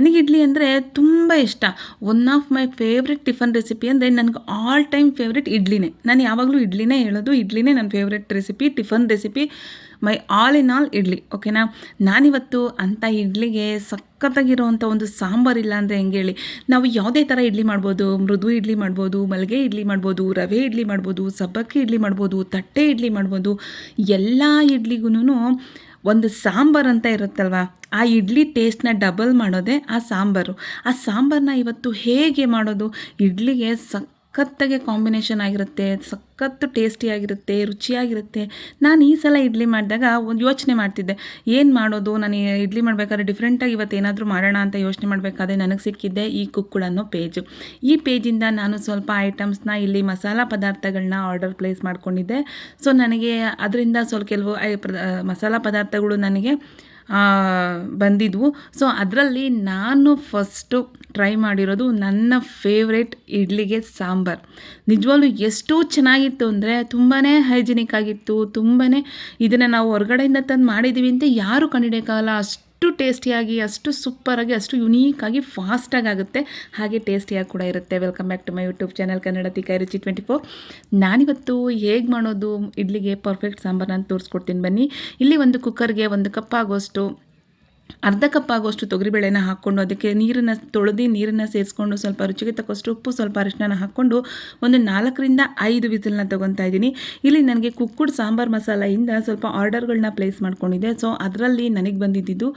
ನನಗೆ ಇಡ್ಲಿ ಅಂದರೆ ತುಂಬ ಇಷ್ಟ. One of my favourite tiffin recipe ಅಂದರೆ ನನಗೆ ಆಲ್ ಟೈಮ್ ಫೇವ್ರೆಟ್ ಇಡ್ಲಿನೇ. ನಾನು ಯಾವಾಗಲೂ ಇಡ್ಲಿನೇ ಹೇಳೋದು. ಇಡ್ಲಿನೇ ನನ್ನ favourite recipe tiffin recipe my all in all idli. ಓಕೆನಾ ನಾನಿವತ್ತು ಅಂಥ ಇಡ್ಲಿಗೆ ಸಖತ್ತಾಗಿರುವಂಥ ಒಂದು ಸಾಂಬಾರು ಇಲ್ಲ ಅಂದರೆ ಹೆಂಗೆ ಹೇಳಿ? ನಾವು ಯಾವುದೇ ಥರ ಇಡ್ಲಿ ಮಾಡ್ಬೋದು. ಮೃದು ಇಡ್ಲಿ ಮಾಡ್ಬೋದು, ಮಲ್ಗೆ ಇಡ್ಲಿ ಮಾಡ್ಬೋದು, ರವೆ ಇಡ್ಲಿ ಮಾಡ್ಬೋದು, ಸಬ್ಬಕ್ಕಿ ಇಡ್ಲಿ ಮಾಡ್ಬೋದು, ತಟ್ಟೆ ಇಡ್ಲಿ ಮಾಡ್ಬೋದು. ಎಲ್ಲ ಇಡ್ಲಿಗೂ ಒಂದು ಸಾಂಬಾರು ಅಂತ ಇರುತ್ತಲ್ವ? ಆ ಇಡ್ಲಿ ಟೇಸ್ಟ್ನ ಡಬಲ್ ಮಾಡೋದೇ ಆ ಸಾಂಬಾರು. ಆ ಸಾಂಬಾರನ್ನ ಇವತ್ತು ಹೇಗೆ ಮಾಡೋದು? ಇಡ್ಲಿಗೆ ಸಖತ್ತಾಗೆ ಕಾಂಬಿನೇಷನ್ ಆಗಿರುತ್ತೆ, ಸಖತ್ತು ಟೇಸ್ಟಿಯಾಗಿರುತ್ತೆ ರುಚಿಯಾಗಿರುತ್ತೆ. ನಾನು ಈ ಸಲ ಇಡ್ಲಿ ಮಾಡಿದಾಗ ಒಂದು ಯೋಚನೆ ಮಾಡ್ತಿದ್ದೆ. ಏನು ಮಾಡೋದು? ನಾನು ಇಡ್ಲಿ ಮಾಡಬೇಕಾದ್ರೆ ಡಿಫ್ರೆಂಟಾಗಿ ಇವತ್ತು ಏನಾದರೂ ಮಾಡೋಣ ಅಂತ ಯೋಚನೆ ಮಾಡಬೇಕಾದ್ರೆ ನನಗೆ ಸಿಕ್ಕಿದ್ದೆ ಈ ಕುಕ್ಕುಡ್ ಅನ್ನೋ ಪೇಜು ಈ ಪೇಜಿಂದ ನಾನು ಸ್ವಲ್ಪ ಐಟಮ್ಸ್ನ ಇಲ್ಲಿ ಮಸಾಲ ಪದಾರ್ಥಗಳನ್ನ ಆರ್ಡರ್ ಪ್ಲೇಸ್ ಮಾಡ್ಕೊಂಡಿದ್ದೆ. ಸೊ ನನಗೆ ಅದರಿಂದ ಸ್ವಲ್ಪ ಕೆಲವು ಮಸಾಲ ಪದಾರ್ಥಗಳು ನನಗೆ ಬಂದಿದ್ವು. ಸೊ ಅದರಲ್ಲಿ ನಾನು ಫಸ್ಟು ಟ್ರೈ ಮಾಡಿರೋದು ನನ್ನ ಫೇವ್ರೆಟ್ ಇಡ್ಲಿಗೆ ಸಾಂಬಾರು. ನಿಜವಾಗ್ಲೂ ಎಷ್ಟು ಚೆನ್ನಾಗಿತ್ತು ಅಂದರೆ ತುಂಬಾ ಹೈಜಿನಿಕ್ ಆಗಿತ್ತು ತುಂಬಾ ಇದನ್ನು ನಾವು ಹೊರಗಡೆಯಿಂದ ತಂದು ಮಾಡಿದ್ದೀವಿ ಅಂತ ಯಾರು ಕಂಡುಹಿಡಿಯೋಕ್ಕಾಗಲ್ಲ ಅಷ್ಟು ಅಷ್ಟು ಟೇಸ್ಟಿಯಾಗಿ, ಅಷ್ಟು ಸೂಪರಾಗಿ, ಅಷ್ಟು ಯುನೀಕಾಗಿ ಫಾಸ್ಟಾಗಿ ಆಗುತ್ತೆ ಹಾಗೆ ಟೇಸ್ಟಿಯಾಗಿ ಕೂಡ ಇರುತ್ತೆ. Welcome back to my YouTube channel Kannada ತಿಕಾಯಿ ರುಚಿ ಟ್ವೆಂಟಿ ಫೋರ್ ನಾನಿವತ್ತು ಹೇಗೆ ಮಾಡೋದು? ಇಡ್ಲಿಗೆ ಪರ್ಫೆಕ್ಟ್ ಸಾಂಬಾರನ್ನ ತೋರಿಸ್ಕೊಡ್ತೀನಿ ಬನ್ನಿ. ಇಲ್ಲಿ ಒಂದು ಕುಕ್ಕರ್ಗೆ ಒಂದು ಕಪ್ ಆಗೋಷ್ಟು ಅರ್ಧ ಕಪ್ ಆಗುವಷ್ಟು ತೊಗರಿಬೇಳೆನ ಹಾಕ್ಕೊಂಡು ಅದಕ್ಕೆ ನೀರನ್ನು ತೊಳೆದು ನೀರನ್ನು ಸೇರಿಸ್ಕೊಂಡು ಸ್ವಲ್ಪ ರುಚಿಗೆ ತಕ್ಕಷ್ಟು ಉಪ್ಪು, ಸ್ವಲ್ಪ ಅರಿಶಿನ ಹಾಕ್ಕೊಂಡು ಒಂದು ನಾಲ್ಕರಿಂದ ಐದು ವಿಸಿಲನ್ನ ತೊಗೊತಾ ಇದ್ದೀನಿ. ಇಲ್ಲಿ ನನಗೆ ಕುಕ್ಕುಡ್ ಸಾಂಬಾರು ಮಸಾಲೆಯಿಂದ ಸ್ವಲ್ಪ ಆರ್ಡರ್ಗಳನ್ನ ಪ್ಲೇಸ್ ಮಾಡ್ಕೊಂಡಿದ್ದೆ. ಸೊ, ಅದರಲ್ಲಿ ನನಗೆ ಬಂದಿದ್ದು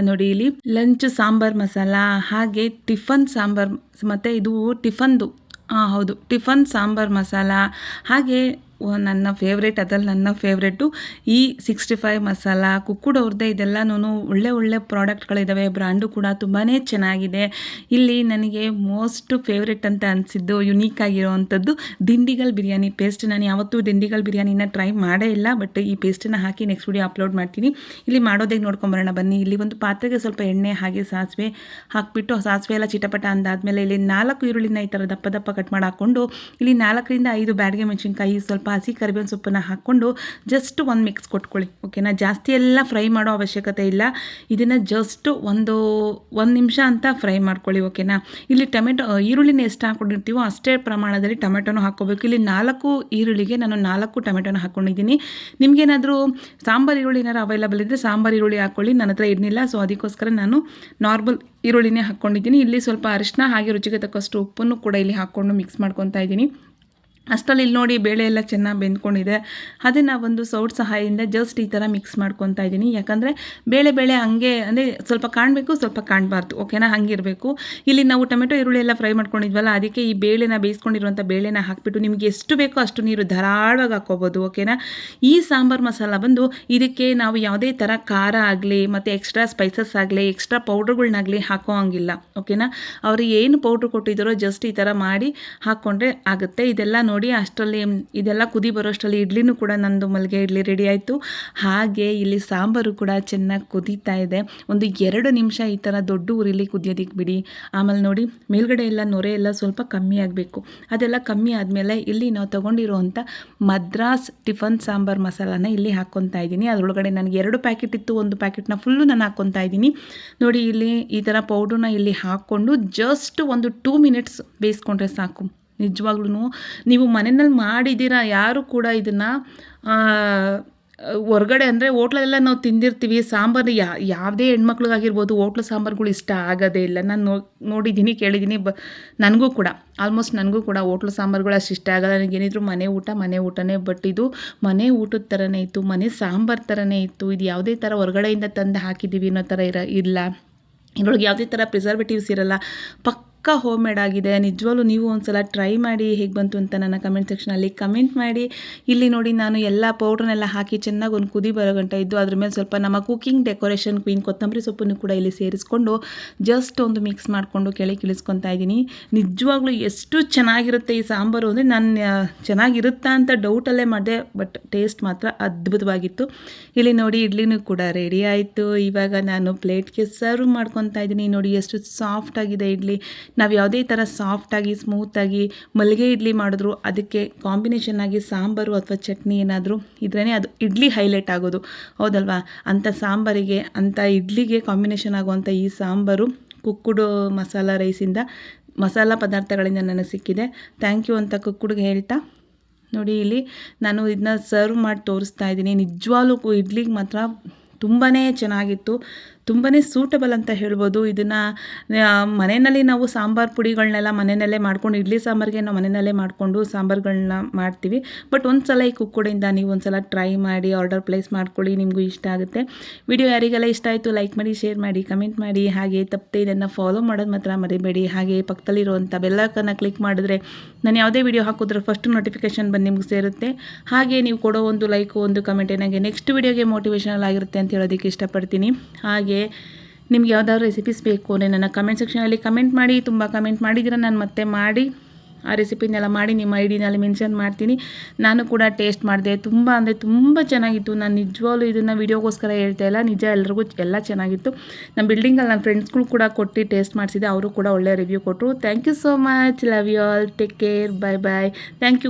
ನೋಡಿ ಇಲ್ಲಿ ಲಂಚ್ ಸಾಂಬಾರು ಮಸಾಲ, ಹಾಗೆ ಟಿಫನ್ ಸಾಂಬಾರು, ಮತ್ತು ಇದು ಟಿಫನ್ದು ಹಾಂ ಹೌದು, ಟಿಫನ್ ಸಾಂಬಾರು ಮಸಾಲ, ಹಾಗೆ ನನ್ನ ಫೇವ್ರೇಟ್ ಅದ್ರಲ್ಲಿ ನನ್ನ ಫೇವ್ರೇಟು ಈ ಸಿಕ್ಸ್ಟಿ ಫೈವ್ ಮಸಾಲ, ಕುಕ್ಕುಡ್ ಅವ್ರದ್ದೇ ಇದೆಲ್ಲನೂ ಒಳ್ಳೆ ಒಳ್ಳೆ ಪ್ರಾಡಕ್ಟ್ಗಳಿದ್ದಾವೆ ಬ್ರ್ಯಾಂಡು ಕೂಡ ತುಂಬಾ ಚೆನ್ನಾಗಿದೆ. ಇಲ್ಲಿ ನನಗೆ ಮೋಸ್ಟ್ ಫೇವ್ರೇಟ್ ಅಂತ ಅನಿಸಿದ್ದು ಯುನೀಕ್ ಆಗಿರೋವಂಥದ್ದು ದಿಂಡಿಗಲ್ ಬಿರಿಯಾನಿ. ಪೇಸ್ಟ್ ನಾನು ಯಾವತ್ತೂ ದಿಂಡಿಗಲ್ ಬಿರಿಯಾನಿನ ಟ್ರೈ ಮಾಡೇ ಇಲ್ಲ ಬಟ್ ಈ ಪೇಸ್ಟನ್ನು ಹಾಕಿ ನೆಕ್ಸ್ಟ್ ವಿಡಿಯೋ ಅಪ್ಲೋಡ್ ಮಾಡ್ತೀನಿ. ಇಲ್ಲಿ ಮಾಡೋದೇಗೆ ನೋಡ್ಕೊಂಬರೋಣ ಬನ್ನಿ. ಇಲ್ಲಿ ಒಂದು ಪಾತ್ರೆಗೆ ಸ್ವಲ್ಪ ಎಣ್ಣೆ, ಹಾಗೆ ಸಾಸಿವೆ ಹಾಕಿಬಿಟ್ಟು, ಸಾಸಿವೆ ಎಲ್ಲ ಚಿಟಪಟ ಅಂದಾದಮೇಲೆ ಇಲ್ಲಿ ನಾಲ್ಕು ಈರುಳ್ಳಿನ ಈ ಥರ ದಪ್ಪ ದಪ್ಪ ಕಟ್ ಮಾಡಿ ಹಾಕ್ಕೊಂಡು, ಇಲ್ಲಿ ನಾಲ್ಕರಿಂದ ಐದು ಬ್ಯಾಡಿಗೆ ಮೆಣಸಿನ್ಕಾಯಿ, ಸ್ವಲ್ಪ ಹಸಿ ಕರಿಬೇವಿನ ಸೊಪ್ಪನ್ನು ಹಾಕ್ಕೊಂಡು ಜಸ್ಟ್ ಒಂದು ಮಿಕ್ಸ್ ಕೊಟ್ಕೊಳ್ಳಿ ಓಕೆನಾ ಜಾಸ್ತಿ ಎಲ್ಲ ಫ್ರೈ ಮಾಡೋ ಅವಶ್ಯಕತೆ ಇಲ್ಲ. ಇದನ್ನು ಜಸ್ಟ್ ಒಂದು ಒಂದು ನಿಮಿಷ ಅಂತ ಫ್ರೈ ಮಾಡ್ಕೊಳ್ಳಿ ಓಕೆನಾ ಇಲ್ಲಿ ಟೊಮೆಟೊ ಈರುಳ್ಳಿನ ಎಷ್ಟು ಹಾಕ್ಕೊಂಡಿರ್ತೀವೋ ಅಷ್ಟೇ ಪ್ರಮಾಣದಲ್ಲಿ ಟೊಮೆಟೊನು ಹಾಕ್ಕೋಬೇಕು. ಇಲ್ಲಿ ನಾಲ್ಕು ಈರುಳ್ಳಿಗೆ ನಾನು ನಾಲ್ಕು ಟೊಮೆಟೊನ ಹಾಕ್ಕೊಂಡಿದ್ದೀನಿ. ನಿಮಗೇನಾದರೂ ಸಾಂಬಾರು ಈರುಳ್ಳಿ ಏನಾದ್ರು ಅವೈಲಬಲ್ ಇದ್ದರೆ ಸಾಂಬಾರು ಈರುಳ್ಳಿ ಹಾಕ್ಕೊಳ್ಳಿ ನನ್ನ ಹತ್ರ ಇರಲಿಲ್ಲ ಸೊ ಅದಕ್ಕೋಸ್ಕರ ನಾನು ನಾರ್ಮಲ್ ಈರುಳ್ಳಿನೇ ಹಾಕ್ಕೊಂಡಿದ್ದೀನಿ. ಇಲ್ಲಿ ಸ್ವಲ್ಪ ಅರಿಶಿನ ಹಾಗೆ ರುಚಿಗೆ ತಕ್ಕಷ್ಟು ಉಪ್ಪನ್ನು ಕೂಡ ಇಲ್ಲಿ ಹಾಕ್ಕೊಂಡು ಮಿಕ್ಸ್ ಮಾಡ್ಕೊತಾ ಇದ್ದೀನಿ. ಅಷ್ಟರಲ್ಲಿ ಇಲ್ಲಿ ನೋಡಿ ಬೇಳೆ ಎಲ್ಲ ಚೆನ್ನಾಗಿ ಬೆಂದ್ಕೊಂಡಿದೆ. ಅದನ್ನು ಒಂದು ಸೌಟ್ ಸಹಾಯದಿಂದ ಜಸ್ಟ್ ಈ ಥರ ಮಿಕ್ಸ್ ಮಾಡ್ಕೊತಾ ಇದ್ದೀನಿ. ಯಾಕಂದರೆ ಬೇಳೆ ಬೇಳೆ ಹಂಗೆ, ಅಂದರೆ ಸ್ವಲ್ಪ ಕಾಣಬೇಕು, ಸ್ವಲ್ಪ ಕಾಣಬಾರ್ದು. ಓಕೆನಾ ಹಂಗಿರಬೇಕು. ಇಲ್ಲಿ ನಾವು ಟೊಮೆಟೊ, ಈರುಳ್ಳಿ ಎಲ್ಲ ಫ್ರೈ ಮಾಡ್ಕೊಂಡಿದ್ವಲ್ಲ, ಅದಕ್ಕೆ ಈ ಬೇಳೆನ ಬೇಯಿಸ್ಕೊಂಡಿರುವಂಥ ಬೇಳೆನ ಹಾಕಿಬಿಟ್ಟು ನಿಮಗೆ ಎಷ್ಟು ಬೇಕೋ ಅಷ್ಟು ನೀರು ಧಾರಾಳವಾಗಿ ಹಾಕ್ಕೋಬೋದು. ಓಕೆನಾ ಈ ಸಾಂಬಾರು ಮಸಾಲ ಬಂದು ಇದಕ್ಕೆ ನಾವು ಯಾವುದೇ ಥರ ಖಾರ ಆಗಲಿ, ಮತ್ತು ಎಕ್ಸ್ಟ್ರಾ ಸ್ಪೈಸಸ್ ಆಗಲಿ ಎಕ್ಸ್ಟ್ರಾ ಪೌಡ್ರ್ಗಳ್ನಾಗಲಿ ಹಾಕೋ ಹಂಗಿಲ್ಲ. ಓಕೆನಾ ಅವರು ಏನು ಪೌಡ್ರ್ ಕೊಟ್ಟಿದ್ದಾರೋ ಜಸ್ಟ್ ಈ ಥರ ಮಾಡಿ ಹಾಕ್ಕೊಂಡ್ರೆ ಆಗುತ್ತೆ. ಇದೆಲ್ಲ ನೋಡಿ ಅಷ್ಟರಲ್ಲಿ ಇದೆಲ್ಲ ಕುದಿ ಬರೋಷ್ಟರಲ್ಲಿ ಇಡ್ಲಿನೂ ಕೂಡ ನಂದು ಮಲ್ಲಿಗೆ ಇಡ್ಲಿ ರೆಡಿ ಆಯಿತು. ಹಾಗೆ ಇಲ್ಲಿ ಸಾಂಬಾರು ಕೂಡ ಚೆನ್ನಾಗಿ ಕುದೀತಾ ಇದೆ. ಒಂದು ಎರಡು ನಿಮಿಷ ಈ ಥರ ದೊಡ್ಡ ಊರಿಲಿ ಕುದಿಯೋದಕ್ಕೆ ಬಿಡಿ. ಆಮೇಲೆ ನೋಡಿ ಮೇಲ್ಗಡೆ ಎಲ್ಲ ನೊರೆ ಎಲ್ಲ ಸ್ವಲ್ಪ ಕಮ್ಮಿ ಆಗಬೇಕು. ಅದೆಲ್ಲ ಕಮ್ಮಿ ಆದಮೇಲೆ ಇಲ್ಲಿ ನಾವು ತೊಗೊಂಡಿರುವಂಥ ಮದ್ರಾಸ್ ಟಿಫನ್ ಸಾಂಬಾರು ಮಸಾಲಾನ ಇಲ್ಲಿ ಹಾಕ್ಕೊತಾ ಇದ್ದೀನಿ. ಅದರೊಳಗಡೆ ನನಗೆ ಎರಡು ಪ್ಯಾಕೆಟ್ ಇತ್ತು, ಒಂದು ಪ್ಯಾಕೆಟ್ನ ಫುಲ್ಲು ನಾನು ಹಾಕ್ಕೊತಾ ಇದ್ದೀನಿ. ನೋಡಿ ಇಲ್ಲಿ ಈ ಥರ ಪೌಡ್ರನ್ನ ಇಲ್ಲಿ ಹಾಕ್ಕೊಂಡು ಜಸ್ಟ್ ಒಂದು ಟೂ ಮಿನಿಟ್ಸ್ ಬೇಯಿಸ್ಕೊಂಡ್ರೆ ಸಾಕು. ನಿಜವಾಗ್ಲೂ ನೀವು ಮನೆಯಲ್ಲಿ ಮಾಡಿದ್ದೀರಾ ಯಾರು ಕೂಡ ಇದನ್ನು ಹೊರಗಡೆ ಅಂದರೆ ಹೋಟ್ಲಲ್ಲೆಲ್ಲ ನಾವು ತಿಂದಿರ್ತೀವಿ. ಸಾಂಬಾರು ಯಾವುದೇ ಹೆಣ್ಮಕ್ಳಿಗಾಗಿರ್ಬೋದು ಹೋಟ್ಲ ಸಾಂಬಾರುಗಳು ಇಷ್ಟ ಆಗೋದೇ ಇಲ್ಲ. ನಾನು ನೋ, ನೋಡಿದ್ದೀನಿ, ಕೇಳಿದ್ದೀನಿ, ಬ, ನನಗೂ ಕೂಡ. ಆಲ್ಮೋಸ್ಟ್ ನನಗೂ ಕೂಡ ಹೋಟ್ಲ ಸಾಂಬಾರುಗಳು ಅಷ್ಟು ಇಷ್ಟ ಆಗಲ್ಲ. ನನಗೇನಿದ್ರು ಮನೆ ಊಟ, ಮನೆ ಊಟನೇ, ಬಟ್ ಇದು ಮನೆ ಊಟದ ಥರನೇ ಇತ್ತು, ಮನೆ ಸಾಂಬಾರು ಥರನೇ ಇತ್ತು. ಇದು ಯಾವುದೇ ಥರ ಹೊರಗಡೆಯಿಂದ ತಂದು ಹಾಕಿದ್ದೀವಿ ಅನ್ನೋ ಥರ ಇರ, ಇಲ್ಲ. ಇದ್ರೊಳಗೆ ಯಾವುದೇ ಥರ ಪ್ರಿಸರ್ವೇಟಿವ್ಸ್ ಇರಲ್ಲ. ಪಕ್ಕ ಪಕ್ಕ ಹೋಮ್ ಮೇಡ್ ಆಗಿದೆ. ನಿಜವಾಗ್ಲೂ ನೀವು ಒಂದು ಸಲ ಟ್ರೈ ಮಾಡಿ ಹೇಗೆ ಬಂತು ಅಂತ ನನ್ನ ಕಮೆಂಟ್ ಸೆಕ್ಷನಲ್ಲಿ ಕಮೆಂಟ್ ಮಾಡಿ. ಇಲ್ಲಿ ನೋಡಿ ನಾನು ಎಲ್ಲ ಪೌಡ್ರನ್ನೆಲ್ಲ ಹಾಕಿ ಚೆನ್ನಾಗಿ ಒಂದು ಕುದಿ ಬರೋ ಗಂಟ ಇದ್ದು ಅದ್ರ ಮೇಲೆ ಸ್ವಲ್ಪ ನಮ್ಮ ಕುಕಿಂಗ್ ಡೆಕೋರೇಷನ್ ಕ್ವೀನ್ ಕೊತ್ತಂಬರಿ ಸೊಪ್ಪನ್ನು ಕೂಡ ಇಲ್ಲಿ ಸೇರಿಸ್ಕೊಂಡು ಜಸ್ಟ್ ಒಂದು ಮಿಕ್ಸ್ ಮಾಡಿಕೊಂಡು ಕೆಳಗೆ ಇಳಿಸ್ಕೊತಾ ಇದ್ದೀನಿ. ನಿಜವಾಗ್ಲೂ ಎಷ್ಟು ಚೆನ್ನಾಗಿರುತ್ತೆ ಈ ಸಾಂಬಾರು ಅಂದರೆ ನಾನು ಚೆನ್ನಾಗಿರುತ್ತಾ ಅಂತ ಡೌಟಲ್ಲೇ ಮಾಡಿದೆ ಬಟ್ ಟೇಸ್ಟ್ ಮಾತ್ರ ಅದ್ಭುತವಾಗಿತ್ತು. ಇಲ್ಲಿ ನೋಡಿ ಇಡ್ಲಿನೂ ಕೂಡ ರೆಡಿ ಆಯಿತು. ಇವಾಗ ನಾನು ಪ್ಲೇಟ್ಗೆ ಸರ್ವ್ ಮಾಡ್ಕೊತಾ ಇದ್ದೀನಿ. ನೋಡಿ ಎಷ್ಟು ಸಾಫ್ಟ್ ಆಗಿದೆ ಇಡ್ಲಿ. ನಾವು ಯಾವುದೇ ಥರ ಸಾಫ್ಟಾಗಿ ಸ್ಮೂತಾಗಿ ಮಲ್ಲಿಗೆ ಇಡ್ಲಿ ಮಾಡಿದ್ರು, ಅದಕ್ಕೆ ಕಾಂಬಿನೇಷನ್ ಆಗಿ ಸಾಂಬಾರು ಅಥವಾ ಚಟ್ನಿ ಏನಾದರೂ ಇದ್ರೇ ಅದು ಇಡ್ಲಿ ಹೈಲೈಟ್ ಆಗೋದು. ಹೌದಲ್ವಾ? ಅಂಥ ಸಾಂಬಾರಿಗೆ, ಅಂಥ ಇಡ್ಲಿಗೆ ಕಾಂಬಿನೇಷನ್ ಆಗುವಂಥ ಈ ಸಾಂಬಾರು ಕುಕ್ಕುಡು ಮಸಾಲ ರೈಸಿಂದ ಮಸಾಲ ಪದಾರ್ಥಗಳಿಂದ ನನಗೆ ಸಿಕ್ಕಿದೆ. ಥ್ಯಾಂಕ್ ಯು ಅಂತ ಕುಕ್ಕುಡ್ಗೆ ಹೇಳ್ತಾ. ನೋಡಿ ಇಲ್ಲಿ ನಾನು ಇದನ್ನ ಸರ್ವ್ ಮಾಡಿ ತೋರಿಸ್ತಾ ಇದ್ದೀನಿ. ನಿಜವಾಗ್ಲೂ ಇಡ್ಲಿಗೆ ಮಾತ್ರ ತುಂಬಾ ಚೆನ್ನಾಗಿತ್ತು. ತುಂಬಾ ಸೂಟಬಲ್ ಅಂತ ಹೇಳ್ಬೋದು. ಇದನ್ನು ಮನೆಯಲ್ಲಿ ನಾವು ಸಾಂಬಾರು ಪುಡಿಗಳನ್ನೆಲ್ಲ ಮನೆಯಲ್ಲೇ ಮಾಡ್ಕೊಂಡು, ಇಡ್ಲಿ ಸಾಂಬಾರಿಗೆ ನಾವು ಮನೆಯಲ್ಲೇ ಮಾಡಿಕೊಂಡು ಸಾಂಬಾರುಗಳನ್ನ ಮಾಡ್ತೀವಿ. ಬಟ್ ಒಂದು ಸಲ ಈ ಕುಕ್ಕುಡಿಂದ ನೀವು ಒಂದು ಸಲ ಟ್ರೈ ಮಾಡಿ ಆರ್ಡರ್ ಪ್ಲೇಸ್ ಮಾಡ್ಕೊಳ್ಳಿ, ನಿಮಗೂ ಇಷ್ಟ ಆಗುತ್ತೆ. ವಿಡಿಯೋ ಯಾರಿಗೆಲ್ಲ ಇಷ್ಟ ಆಯಿತು ಲೈಕ್ ಮಾಡಿ ಶೇರ್ ಮಾಡಿ ಕಮೆಂಟ್ ಮಾಡಿ, ಹಾಗೆ ತಪ್ಪದೆ ಇದನ್ನು ಫಾಲೋ ಮಾಡೋದು ಮಾತ್ರ ಮರಿಬೇಡಿ. ಹಾಗೆ ಪಕ್ಕದಲ್ಲಿರುವಂಥ ಬೆಲ್ಲಕನ್ನ ಕ್ಲಿಕ್ ಮಾಡಿದ್ರೆ ನಾನು ಯಾವುದೇ ವಿಡಿಯೋ ಹಾಕಿದ್ರೆ ಫಸ್ಟ್ ನೋಟಿಫಿಕೇಶನ್ ಬಂದು ನಿಮ್ಗೆ ಸೇರುತ್ತೆ. ಹಾಗೆ ನೀವು ಕೊಡೋ ಒಂದು ಲೈಕು ಒಂದು ಕಮೆಂಟ್ ಏನಾಗೆ ನೆಕ್ಸ್ಟ್ ವಿಡಿಯೋಗೆ ಮೋಟಿವೇಶನಲ್ ಆಗಿರುತ್ತೆ ಅಂತ ಹೇಳೋದಕ್ಕೆ ಇಷ್ಟಪಡ್ತೀನಿ. ಹಾಗೆ ನಿಮ್ಗೆ ಯಾವ್ದಾದ್ರು ರೆಸಿಪೀಸ್ ಬೇಕು ಅಂದರೆ ನನ್ನ ಕಮೆಂಟ್ ಸೆಕ್ಷನಲ್ಲಿ ಕಮೆಂಟ್ ಮಾಡಿ, ತುಂಬ ಕಮೆಂಟ್ ಮಾಡಿದ್ರೆ ನಾನು ಮತ್ತೆ ಮಾಡಿ, ಆ ರೆಸಿಪಿನೆಲ್ಲ ಮಾಡಿ ನಿಮ್ಮ ಐ ಡಿನಲ್ಲಿ ಮೆನ್ಷನ್ ಮಾಡ್ತೀನಿ. ನಾನು ಕೂಡ ಟೇಸ್ಟ್ ಮಾಡಿದೆ, ತುಂಬ ಅಂದರೆ ತುಂಬ ಚೆನ್ನಾಗಿತ್ತು. ನಾನು ನಿಜವಾಗ್ಲೂ ಇದನ್ನು ವೀಡಿಯೋಗೋಸ್ಕರ ಹೇಳ್ತಾ ಇಲ್ಲ, ನಿಜ ಎಲ್ರಿಗೂ ಎಲ್ಲ ಚೆನ್ನಾಗಿತ್ತು. ನಮ್ಮ ಬಿಲ್ಡಿಂಗಲ್ಲಿ ನನ್ನ ಫ್ರೆಂಡ್ಸ್ಗಳು ಕೂಡ ಕೊಟ್ಟು ಟೇಸ್ಟ್ ಮಾಡಿಸಿದೆ ಅವರು ಕೂಡ ಒಳ್ಳೆಯ ರಿವ್ಯೂ ಕೊಟ್ಟರು thank you so much love you all take care bye bye thank you